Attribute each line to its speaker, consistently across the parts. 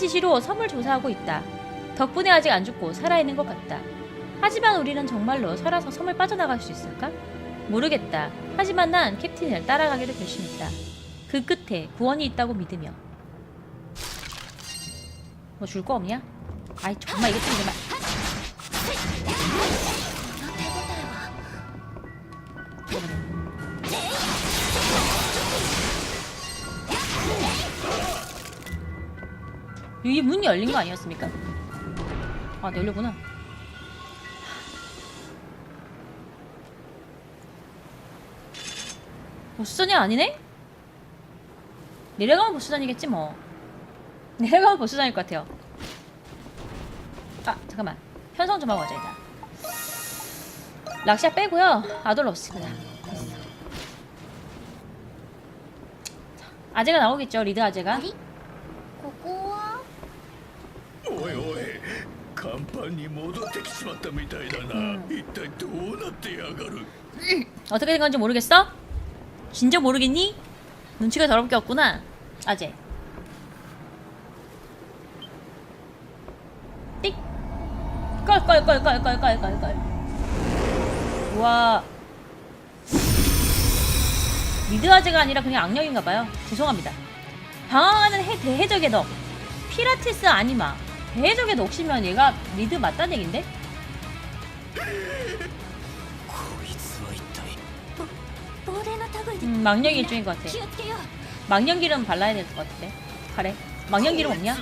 Speaker 1: 지시로 섬을 조사하고 있다. 덕분에 아직 안 죽고 살아있는 것 같다. 하지만 우리는 정말로 살아서 섬을 빠져나갈 수 있을까? 모르겠다. 하지만 난 캡틴을 따라가기로 결심했다. 그 끝에 구원이 있다고 믿으며. 뭐 줄 거 없냐? 아이 정말 이것 좀 정말. 여기 문이 열린 거 아니었습니까? 아, 네, 열렸구나. 보스전이 아니네? 내려가면 보스전이겠지 뭐. 내려가면 보스전일 것 같아요. 아, 잠깐만. 편성 좀 하고 가자, 일단. 락시아 빼고요. 아돌로 없습니다. 됐어. 자, 아재가 나오겠죠, 리드 아재가.
Speaker 2: 甲板に戻ってきちまったみたいだな、一体どうなってやがる
Speaker 1: 어떻게 된 건지 모르겠어? 진짜 모르겠니? 눈치가 더럽게 없구나. 아재. 띡. 껄껄껄껄껄껄껄껄. 우와. 미드 아재가 아니라 그냥 악령인가 봐요. 죄송합니다. 방황하는 해, 대해적의 덕. 피라티스 아니마. 대적의 녹시면 얘가 리드 맞다는 얘긴데? 음, 망령 일종인 것 같아. 망령 기름 발라야 될 것 같은데. 가래. 망령 기름 없냐?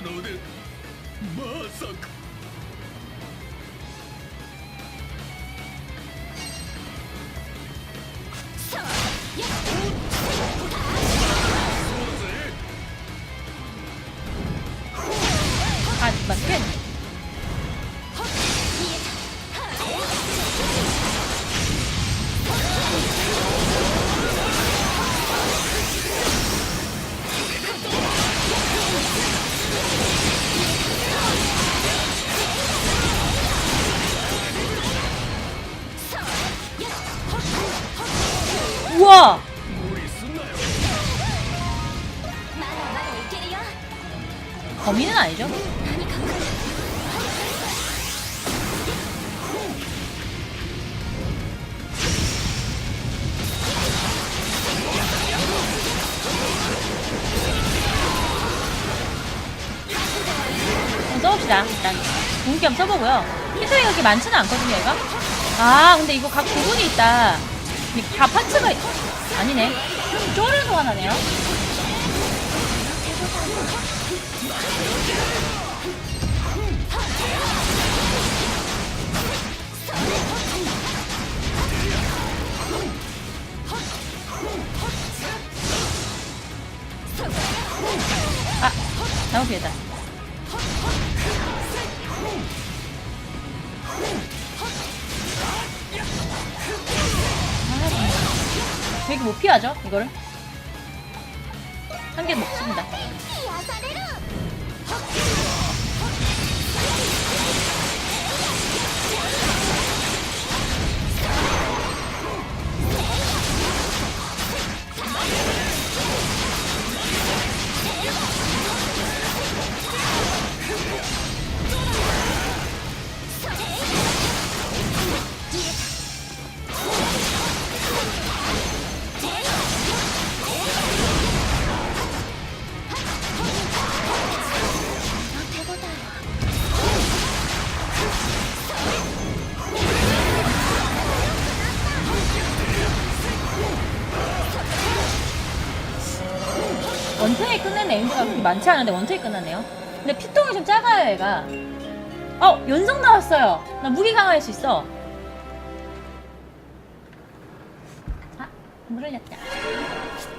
Speaker 1: 써보고요. 히트가 그렇게 많지는 않거든요, 얘가. 아, 근데 이거 각 부분이 있다. 이다 파츠가 있- 아니네. 쪼를 소환하네요. 아, 잘못 피했다. 이렇게 못 피하죠? 이거를? 한 개 먹습니다. 그렇게 많지 않은데 원탱이 끝나네요. 근데 피통이 좀 작아요, 얘가. 어, 연성 나왔어요. 나 무기 강화할 수 있어. 아, 물을 렸다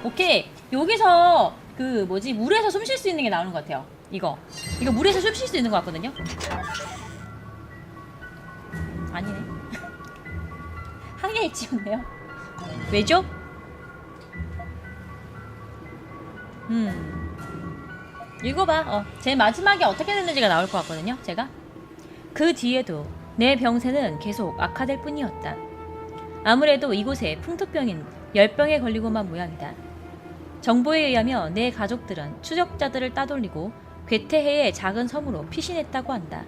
Speaker 1: 오케이. 여기서 그 뭐지 물에서 숨 쉴 수 있는 게 나오는 것 같아요. 이거. 이거 물에서 숨 쉴 수 있는 것 같거든요. 아니네. 항해에 찍었네요. 왜죠? 음. 읽어봐. 어. 제 마지막에 어떻게 됐는지가 나올 것 같거든요. 제가. 그 뒤에도 내 병세는 계속 악화될 뿐이었다. 아무래도 이곳에 풍토병인 열병에 걸리고만 모양이다. 정보에 의하면 내 가족들은 추적자들을 따돌리고 괴테해의 작은 섬으로 피신했다고 한다.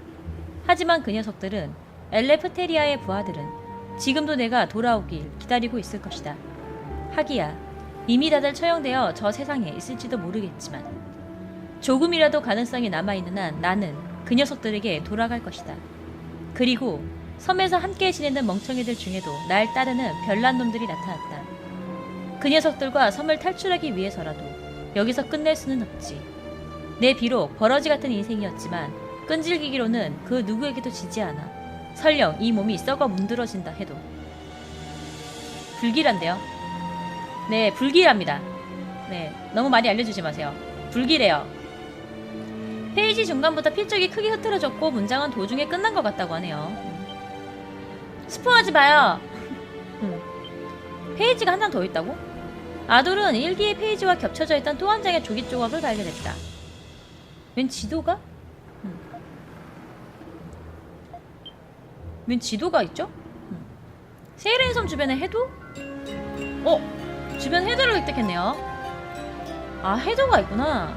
Speaker 1: 하지만 그 녀석들은 엘레프테리아의 부하들은 지금도 내가 돌아오길 기다리고 있을 것이다. 하기야, 이미 다들 처형되어 저 세상에 있을지도 모르겠지만 조금이라도 가능성이 남아있는 한 나는 그 녀석들에게 돌아갈 것이다. 그리고 섬에서 함께 지내는 멍청이들 중에도 날 따르는 별난 놈들이 나타났다. 그 녀석들과 섬을 탈출하기 위해서라도 여기서 끝낼 수는 없지. 내 비록 버러지 같은 인생이었지만 끈질기기로는 그 누구에게도 지지 않아. 설령 이 몸이 썩어 문드러진다 해도. 불길한데요. 네, 불길합니다. 네, 너무 많이 알려주지 마세요. 불길해요. 페이지 중간부터 필적이 크게 흐트러졌고 문장은 도중에 끝난 것 같다고 하네요. 스포하지 마요. 음. 페이지가 한 장 더 있다고? 아돌은 일기의 페이지와 겹쳐져 있던 또 한 장의 조기 조각을 발견했다. 웬 지도가? 음. 웬 지도가 있죠? 음. 세이렌 섬 주변에 해도? 어? 주변 해도를 획득했네요. 아 해도가 있구나.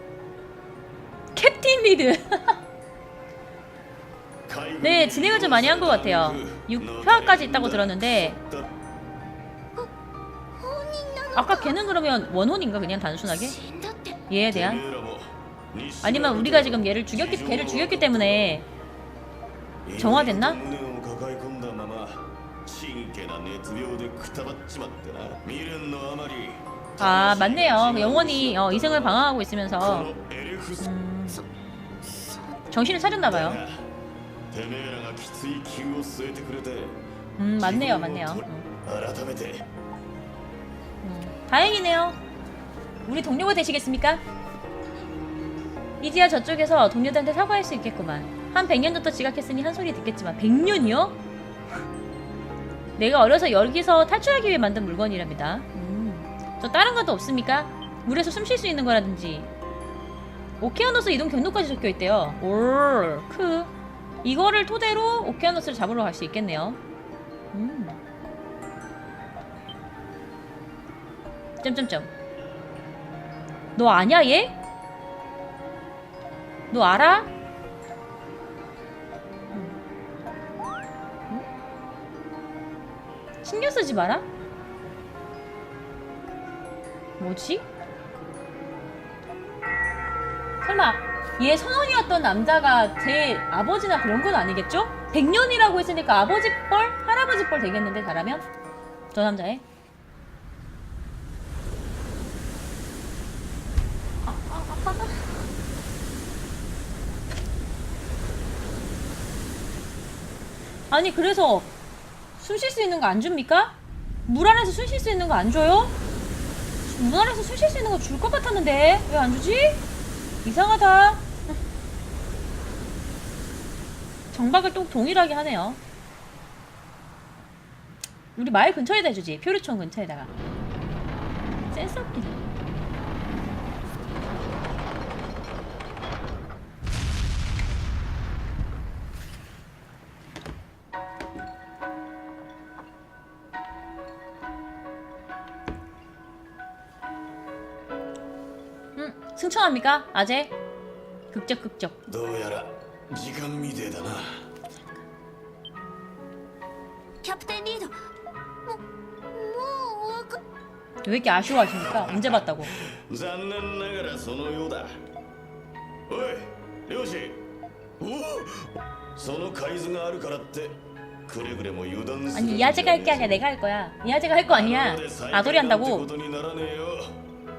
Speaker 1: 캡틴 리드. 네, 진행을 좀 많이 한 것 같아요. 6편까지 있다고 들었는데 아까 걔는 그러면 원혼인가 그냥 단순하게? 얘에 대한? 아니면 우리가 지금 얘를 죽였기 걔를 죽였기 때문에 정화됐나? 아 맞네요 영원히 어, 이생을 방황하고 있으면서 음... 정신을 차렸나봐요. 음 맞네요 맞네요. 음. 음, 다행이네요. 우리 동료가 되시겠습니까? 이제야 저쪽에서 동료들한테 사과할 수 있겠구만. 한 100년 전부터 지각했으니 한 소리 듣겠지만 100년이요? 내가 어려서 여기서 탈출하기 위해 만든 물건이랍니다. 음. 저 다른 것도 없습니까? 물에서 숨 쉴 수 있는 거라든지 오케아노스 이동 경로까지 적혀 있대요. 올, 크. 이거를 토대로 오케아노스를 잡으러 갈 수 있겠네요. 음. 점점점. 너 아냐 얘? 너 알아? 응? 신경 쓰지 마라. 뭐지? 설마 얘 선원이었던 남자가 제 아버지나 그런 건 아니겠죠? 100년이라고 했으니까 아버지 뻘? 할아버지 뻘 되겠는데 잘하면? 저 남자애? 아니 그래서 숨 쉴 수 있는 거 안 줍니까? 물 안에서 숨 쉴 수 있는 거 안 줘요? 물 안에서 숨 쉴 수 있는 거 줄 것 같았는데 왜 안 주지? 이상하다. 정박을 또 동일하게 하네요. 우리 마을 근처에다 해주지. 표류총 근처에다가. 센스 해. 음, 승천합니까? 아재? 극적 극적.
Speaker 2: どうやら時間みてえだな
Speaker 3: キャプテンリードももうわか
Speaker 1: 왜 이렇게 아쉬워하십니까? 언제 봤다고?
Speaker 2: 残念ながらそのようだおい漁師その海図があるからってくれぐれも油断する
Speaker 1: 아니 이 아재가 할 게 아니라 내가 할 거야. 이 아재가 할 거 아니야. 아돌이
Speaker 2: ってこ
Speaker 1: 한다고.
Speaker 2: とにならねえよ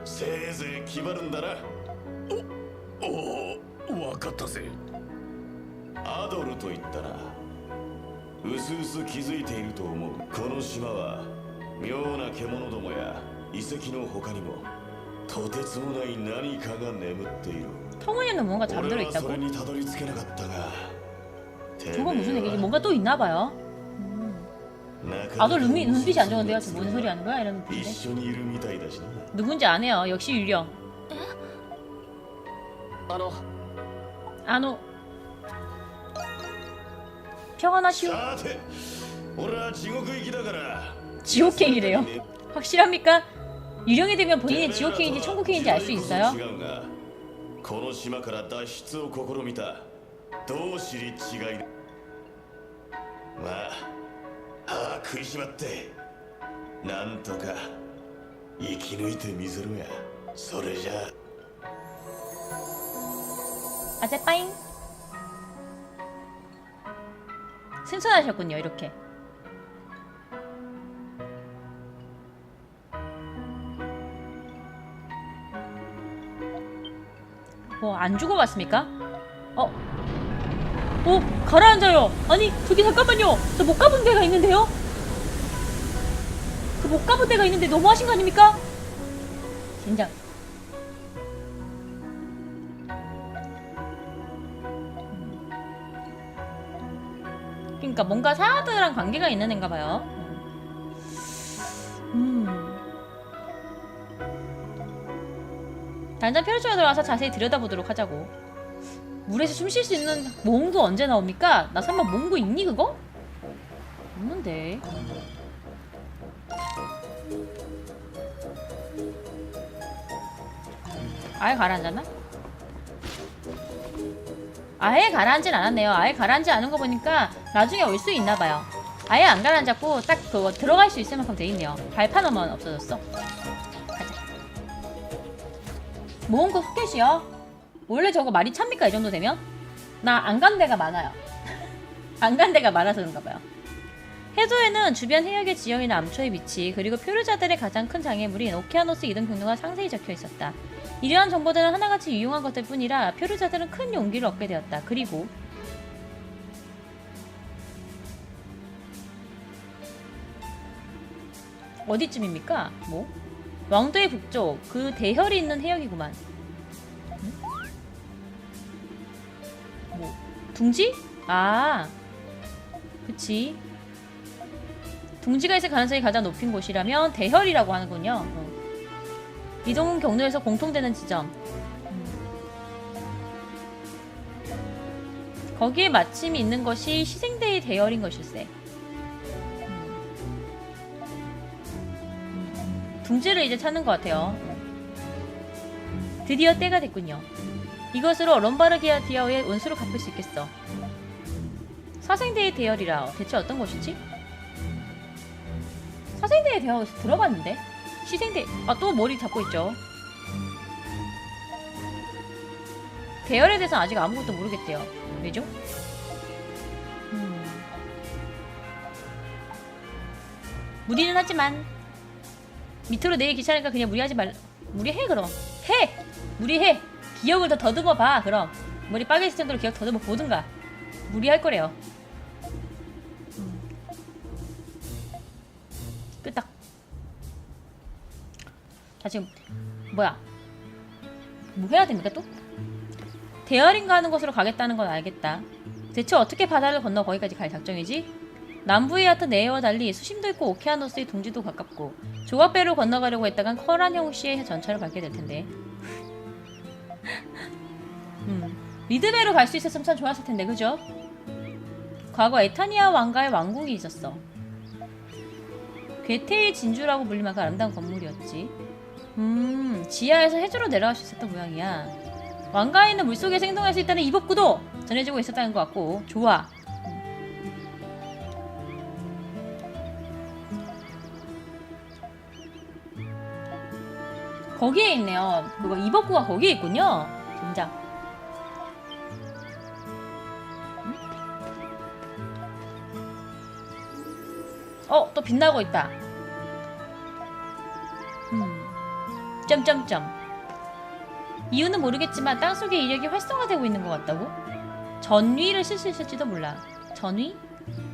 Speaker 2: せいぜい決まるんだな おお分かったぜアドルと言ったなうすうす気づいていると思うこの島は妙な獣どもや遺跡の他にもとてつもない何かが眠っている
Speaker 1: 터무니없는 뭔가
Speaker 2: 俺
Speaker 1: 잠들어
Speaker 2: はそ
Speaker 1: 있다고?
Speaker 2: れにたどり着けなかったが
Speaker 1: 저건 무슨 얘기지? 뭔가 또 있나 봐요. 음.
Speaker 2: なかな
Speaker 1: 아도
Speaker 2: か
Speaker 1: 눈이, 눈빛이 안 좋은데요? 지금 뭔 소리 하는 거야? 이러는
Speaker 2: 一
Speaker 1: 분인데.
Speaker 2: 緒にいるみたいだしな
Speaker 1: 누군지 안 해요. 역시 유령.
Speaker 4: あの
Speaker 1: 아노. 평안하시오.
Speaker 2: さて俺は地獄行きだから
Speaker 1: 지옥행이래요. 확실합니까? 유령이 되면 본인이 지옥행인지 천국행인지 알 수 있어요?
Speaker 2: 違うがこの島から脱出を試みたどう知り違いまあ歯食いしばってなんとか生き抜いてみせろやそれじゃ
Speaker 1: 아재빠잉. 승천하셨군요, 이렇게. 뭐, 안 죽어봤습니까? 어? 어, 가라앉아요! 아니, 저기 잠깐만요! 저 못 가본 데가 있는데요? 그 못 가본 데가 있는데 너무하신 거 아닙니까? 진작. 그러니까 뭔가 사하드랑 관계가 있는 애인가 봐요. 음. 단전 펼쳐에 들어가서 자세히 들여다보도록 하자고. 물에서 숨 쉴 수 있는 몽구 언제 나옵니까? 나 설마 몽구 있니 그거? 없는데. 아예 가라앉았나? 아예 가라앉진 않았네요. 아예 가라앉지 않은 거 보니까 나중에 올 수 있나 봐요. 아예 안 가라앉았고 딱 그거 들어갈 수 있을 만큼 돼 있네요. 발판어만 없어졌어. 가자. 모은 거 소켓이요? 원래 저거 말이 찹니까 이 정도 되면? 나 안 간 데가 많아요. 안 간 데가 많아서 그런가 봐요. 해도에는 주변 해역의 지형이나 암초의 위치 그리고 표류자들의 가장 큰 장애물인 오케아노스 이동 경로가 상세히 적혀 있었다. 이러한 정보들은 하나같이 유용한 것들 뿐이라 표류자들은 큰 용기를 얻게 되었다. 그리고 어디쯤입니까? 뭐? 왕도의 북쪽 그 대혈이 있는 해역이구만. 응? 뭐? 둥지? 아, 그치. 둥지가 있을 가능성이 가장 높은 곳이라면 대혈이라고 하는군요. 어. 이동 경로에서 공통되는 지점. 음. 거기에 마침 있는 것이 희생대의 대열인 것일세. 음. 둥지를 이제 찾는 것 같아요. 드디어 때가 됐군요. 이것으로 럼바르기아 디아오의 원수를 갚을 수 있겠어. 사생대의 대열이라 대체 어떤 것이지? 사생대의 대열 들어봤는데? 시생대 아 또 머리 잡고 있죠. 대열에 대해서 아직 아무것도 모르겠대요. 왜죠? 음. 무리는 하지만 밑으로 내일 귀찮으니까 그냥 무리하지 말 무리해 그럼 해 무리해 기억을 더 더듬어 봐 그럼 머리 빨개질 정도로 기억 더듬어 보든가 무리할 거래요. 자 지금 뭐야 뭐 해야 됩니까 또? 대열인가 하는 곳으로 가겠다는 건 알겠다 대체 어떻게 바다를 건너 거기까지 갈 작정이지? 남부에 얕은 내해와 달리 수심도 있고 오케아노스의 둥지도 가깝고 조각배로 건너가려고 했다간 커란 형 씨의 전차를 밟게 될 텐데 음, 리드배로 갈 수 있었으면 참 좋았을 텐데 그죠? 과거 에타니아 왕가의 왕궁이 있었어 괴테의 진주라고 불릴 만큼 아름다운 건물이었지 음, 지하에서 해주로 내려갈 수 있었던 모양이야. 왕가에 있는 물속에 생동할 수 있다는 이복구도 전해지고 있었다는 것 같고, 좋아. 거기에 있네요. 그거 이복구가 거기에 있군요. 진짜. 어, 또 빛나고 있다. 점점점. 이유는 모르겠지만 땅속의 이력이 활성화되고 있는 것 같다고? 전위를 쓸 수 있을지도 몰라. 전위?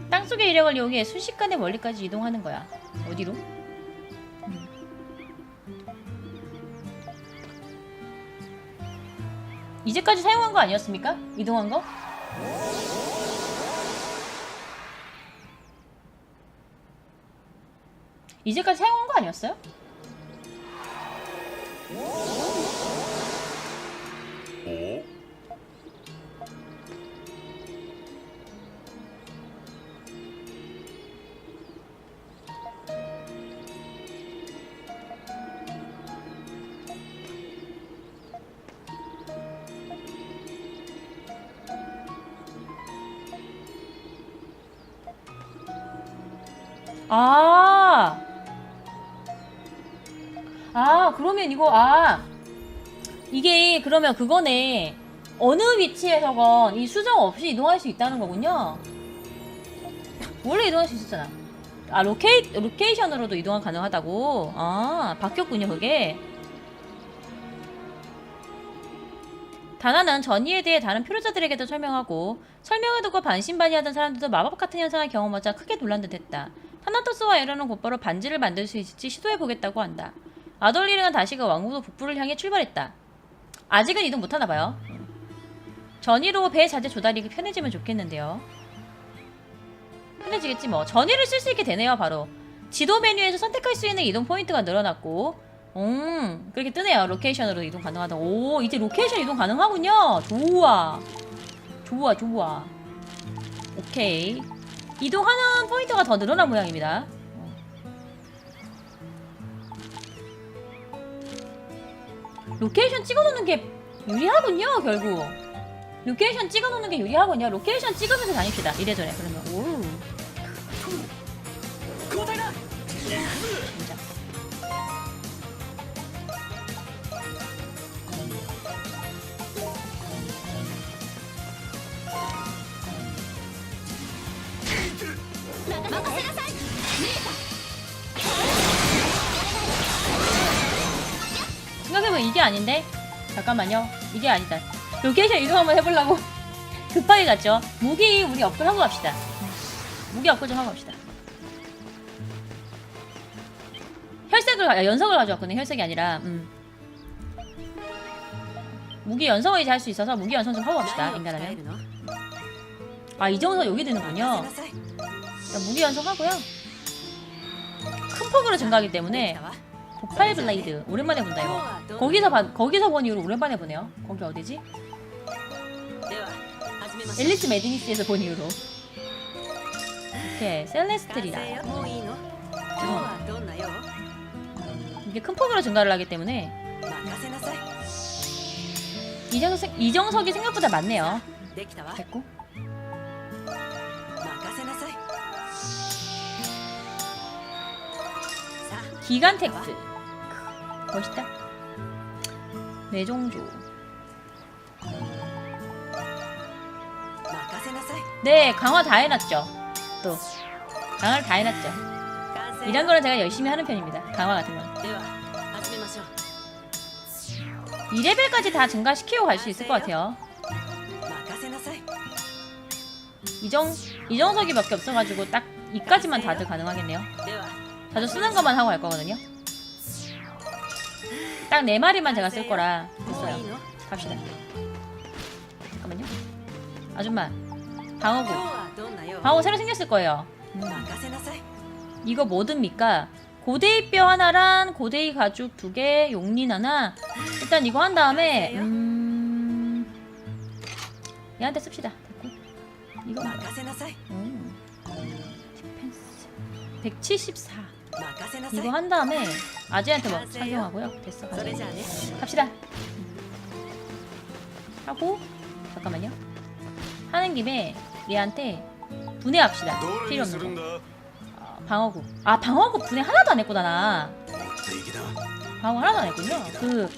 Speaker 1: 땅속의 이력을 이용해 순식간에 멀리까지 이동하는 거야. 어디로? 음. 이제까지 사용한 거 아니었습니까? 이동한 거? 이제까지 사용한 거 아니었어요?
Speaker 2: 오?
Speaker 1: 이거, 아. 이게, 그러면 그거네. 어느 위치에서건 이 수정 없이 이동할 수 있다는 거군요. 원래 이동할 수 있었잖아. 아, 로케이, 로케이션으로도 이동은 가능하다고? 아, 바뀌었군요, 그게. 다나는 전이에 대해 다른 표류자들에게도 설명하고 설명을 듣고 반신반의하던 사람들도 마법 같은 현상을 경험하자 크게 놀란 듯했다. 타나토스와 에라는 곧바로 반지를 만들 수 있을지 시도해보겠다고 한다. 아돌리르는 다시 그 왕국의 북부를 향해 출발했다. 아직은 이동 못하나 봐요. 전이로 배 자재 조달이 편해지면 좋겠는데요. 편해지겠지 뭐. 전이를 쓸 수 있게 되네요 바로. 지도 메뉴에서 선택할 수 있는 이동 포인트가 늘어났고 음 그렇게 뜨네요 로케이션으로 이동 가능하다 오 이제 로케이션 이동 가능하군요 좋아 좋아 좋아 오케이 이동하는 포인트가 더 늘어난 모양입니다 로케이션 찍어놓는 게 유리하군요 결국. 로케이션 찍어놓는 게 유리하군요. 로케이션 찍으면서 다닙시다. 이래저래 그러면. 오 이게 아닌데? 잠깐만요. 이게 아니다. 로케이션 이동 한번 해보려고 급하게 갔죠. 무기 우리 업글 하고 갑시다. 무기 업글 좀 하고 갑시다. 혈색을 가- 아, 연석을 가져왔거든요. 혈색이 아니라 음. 무기 연성을 이제 할 수 있어서 무기 연성 좀 하고 갑시다. 인간하면. 아 이정서 여기 되는군요. 무기 연성하고요. 큰 폭으로 증가하기 때문에 폭발 블레이드 오랜만에 본다 이거. 거기서 봐, 거기서 본 이후로 오랜만에 보네요. 거기 어디지? 앨리스 매드니스에서 본 이후로. 이렇게 셀레스트리라. 이게 큰 폭으로 증가를 하기 때문에 이정석, 이정석이 생각보다 많네요. 됐고. 기간 텍스. 멋있다. 뇌종조. 네, 강화 다 해놨죠. 또. 강화를 다 해놨죠. 이런 거는 제가 열심히 하는 편입니다. 강화 같은 건. 2레벨까지 다 증가시키고 갈 수 있을 것 같아요. 이정, 이정석이 몇개 없어가지고 딱 이까지만 다들 가능하겠네요. 자주 쓰는 것만 하고 갈 거거든요. 딱 네 마리만 제가 쓸 거라 됐어요. 갑시다. 잠깐만요. 아줌마, 방어구. 방어구 새로 생겼을 거예요. 음, 이거 뭐 듭니까? 고데이 뼈 하나랑 고데이 가죽 두 개, 용린 하나. 일단 이거 한 다음에 음... 얘한테 씁시다. 됐고. 이거 뭐야? 음. 디펜스 174. 이거 한 다음에 아재한테 막 착용하고요. 됐어. 가자. 갑시다. 하고 잠깐만요. 하는 김에 얘한테 분해합시다. 필요 없는 거. 아, 방어구. 아 방어구 분해 하나도 안 했구나 나. 방어 하나도 안 했군요. 그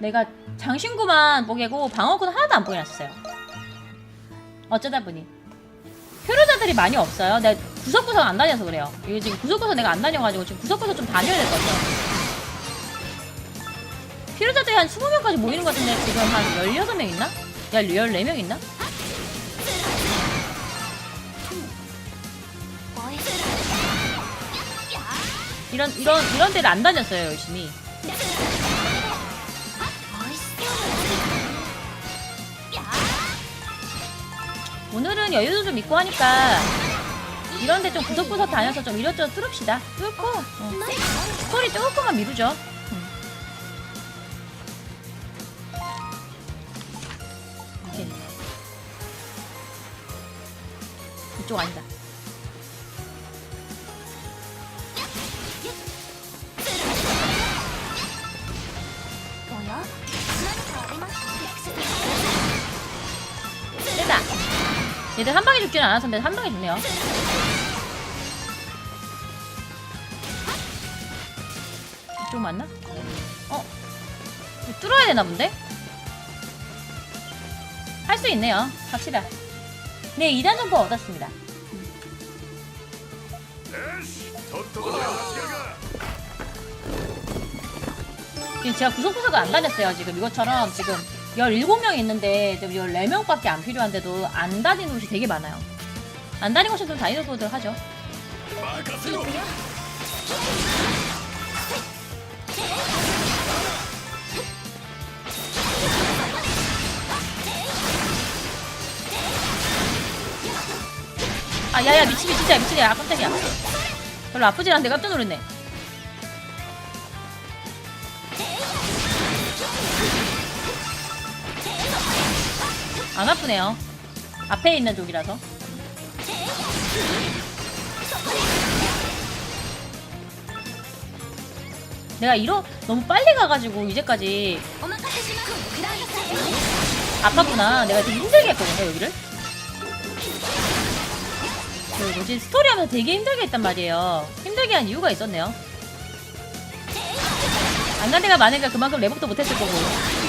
Speaker 1: 내가 장신구만 보게고 방어구는 하나도 안 보여놨어요. 어쩌다 보니 표류자들이 많이 없어요. 내가 구석구석 안 다녀서 그래요. 이거 지금 구석구석 내가 안 다녀가지고 지금 구석구석 좀 다녀야 될 것 같아요. 필요자들이 한 20명까지 모이는 것 같은데 지금 한 16명 있나? 야, 14명 있나? 이런 이런 이런 데를 안 다녔어요 열심히 오늘은 여유도 좀 있고 하니까 이런데 좀 구석구석 다녀서 좀 이것저것 뚫읍시다. 뚫고 어. 스토리 조금만 미루죠. 이쪽 아니다. 얘들 한 방에 죽지는 않았었는데 한 방에 죽네요. 이쪽 맞나? 어? 뚫어야 되나 본데? 할 수 있네요. 갑시다. 네, 2단 점프 얻었습니다. 지금 제가 구석구석을 안 다녔어요. 지금 이것처럼 지금 17명이 있는데 14명밖에 안 필요한데도 안 다니는 곳이 되게 많아요. 안 다니는 곳은 좀 다니는 곳들 하죠. 아 야야 미치미 진짜 미치네 아, 깜짝이야 별로 아프진 않은데 깜짝 놀랐네 안 아프네요. 앞에 있는 독이라서. 내가 이러 너무 빨리 가가지고 이제까지 아팠구나. 내가 되게 힘들게 했거든요 여기를. 그 뭐지 스토리 하면서 되게 힘들게 했단 말이에요. 힘들게 한 이유가 있었네요. 안간데가 많으니까 그만큼 레복도 못했을 거고.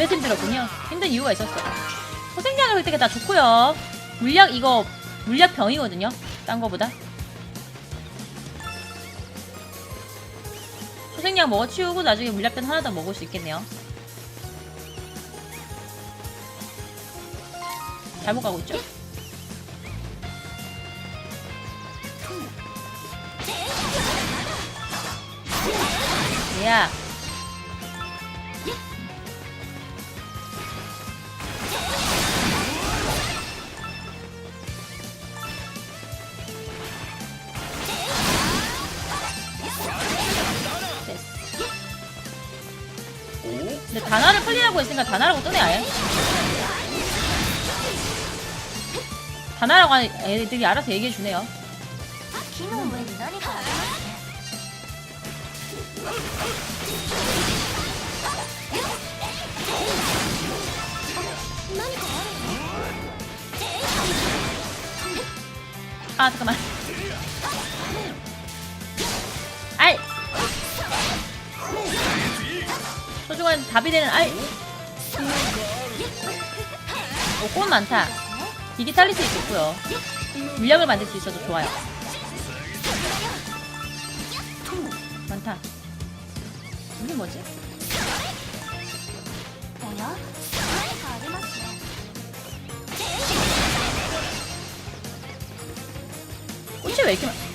Speaker 1: 그래서 힘들었군요. 힘든 이유가 있었어. 소생장을 획득해 다 좋고요. 물약 이거 물약 병이거든요. 딴 거보다. 소생약 먹어 치우고 나중에 물약병 하나 더 먹을 수 있겠네요. 잘못 가고 있죠? 야. 단화를 풀리라고 했으니까 단화라고 뜨네 아예. 단화라고 애들이 알아서 얘기해주네요. 아 잠깐만. 소중한 답이 되는 알. 오, 꽃 많다. 딜이 딸릴 수 있고요. 물량을 만들 수 있어서 좋아요. 많다. 이게 뭐지? 꽃이 왜 이렇게 많...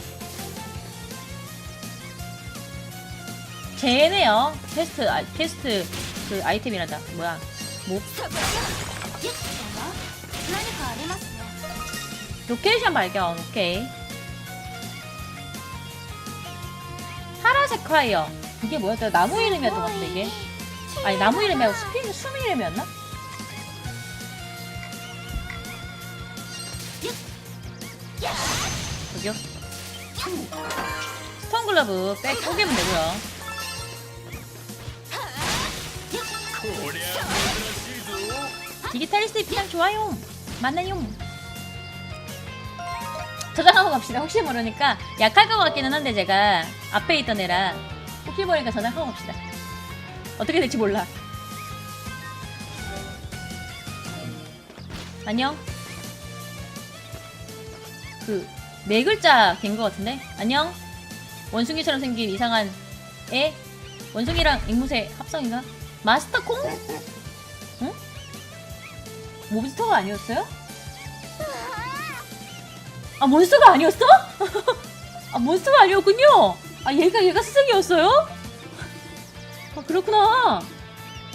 Speaker 1: 쟤네요. 테스트, 아, 테스트, 그 아이템이라다. 뭐야. 뭐? 로케이션 발견, 오케이. 파란색 파이어. 이게 뭐였더라? 나무 이름이었던 것 같아, 이게. 아니, 나무 이름이 아니고 스피, 수미 이름이었나? 저기요. 스톤글러브 백 쪼개면 되고요. 디지털리스트 피장 좋아요. 만나요. 저장하고 갑시다. 혹시 모르니까 약할 것 같기는 한데 제가 앞에 있던 애라 모르니까 저장하고 갑시다. 어떻게 될지 몰라. 안녕. 그 네 글자 된 것 같은데 안녕. 원숭이처럼 생긴 이상한 애. 원숭이랑 앵무새 합성인가? 마스터 콩? 응? 몬스터가 아니었어요? 아 몬스터가 아니었어? 아 몬스터가 아니었군요. 아 얘가 얘가 스승이었어요? 아, 그렇구나.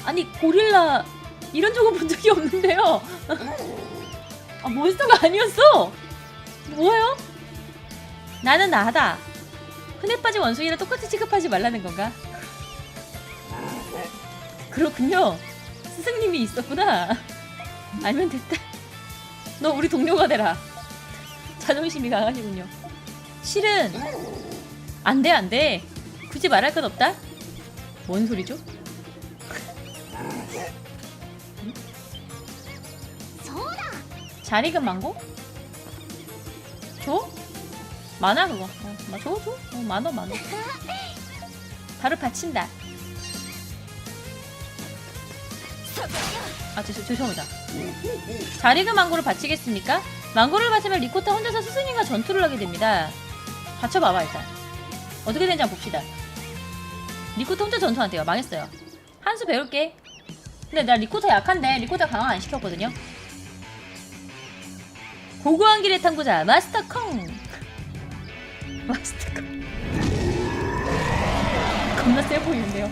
Speaker 1: 아니, 고릴라, 이런 적은 본 적이 없는데요. 아, 몬스터가 아니었어. 뭐예요? 나는 나다. 흔해 빠진 원숭이랑 똑같이 취급하지 말라는 건가? 그렇군요. 스승님이 있었구나. 알면 됐다. 너 우리 동료가 되라. 자존심이 강하시군요. 실은 안 돼, 안 돼. 굳이 말할 건 없다. 뭔 소리죠? 잘 익은 망고? 줘? 많아 그거 어, 줘 줘? 어, 많어 많어 바로 받친다 아, 죄송, 죄송합니다. 잘 익은 망고를 바치겠습니까? 망고를 바치면 리코타 혼자서 스승님과 전투를 하게 됩니다. 바쳐봐봐, 일단. 어떻게 되는지 한번 봅시다. 리코타 혼자 전투한대요. 망했어요. 한 수 배울게. 근데 나 리코타 약한데, 리코타 강화 안 시켰거든요. 고고한 길의 탐구자, 마스터 콩! 마스터 콩. 겁나 세 보이는데요.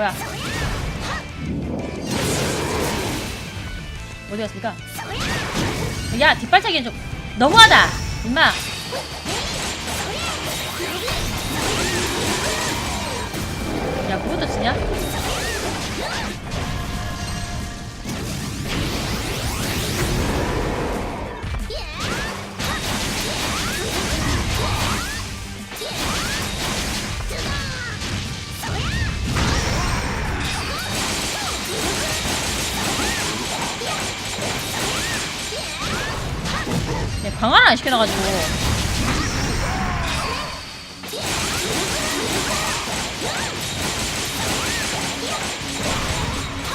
Speaker 1: 뭐야 어디 갔습니까? 야 뒷발차기는 좀 너무하다 임마 야 그것도 치냐? 강화를 안 시켜놔가지고.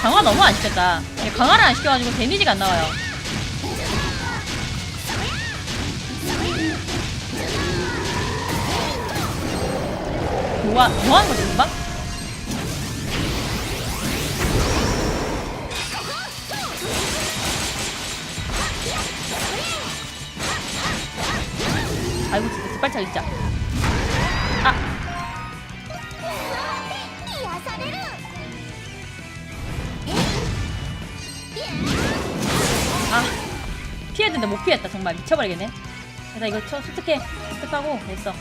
Speaker 1: 강화 너무 안 시켰다. 야, 강화를 안 시켜가지고 데미지가 안 나와요. 뭐야 뭐 하는 거지 금방? 갇혀 있죠. 아. 아. 피해야 되는데 못 피했다. 정말 미쳐버리겠네. 일단 이거 쳐, 수특해. 수특하고 됐어.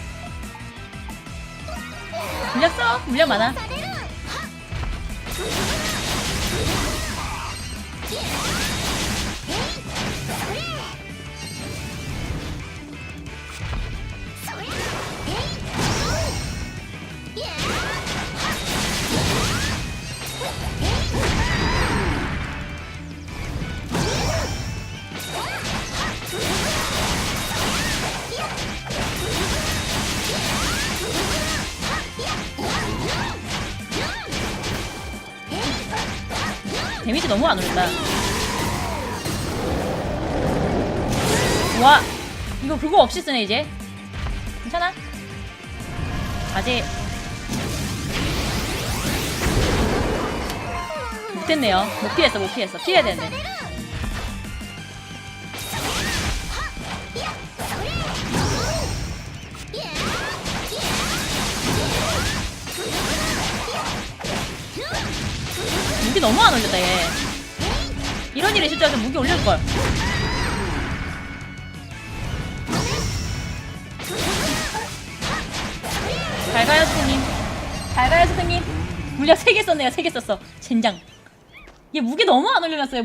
Speaker 1: 물렸어. 물려 많아. 데미지 너무 안 오른다. 와 이거 그거 없이 쓰네 이제. 괜찮아? 아직. 못했네요. 못 피했어 못 피했어. 피해야 되는데 너무 안 올렸다 얘. 이런 일이 줄 알았으면 무기 올릴걸. 잘 가요 선생님. 잘 가요 선생님. 물약 3개 썼네요 3개 썼어. 젠장. 얘 무게 너무 안 올려놨어요.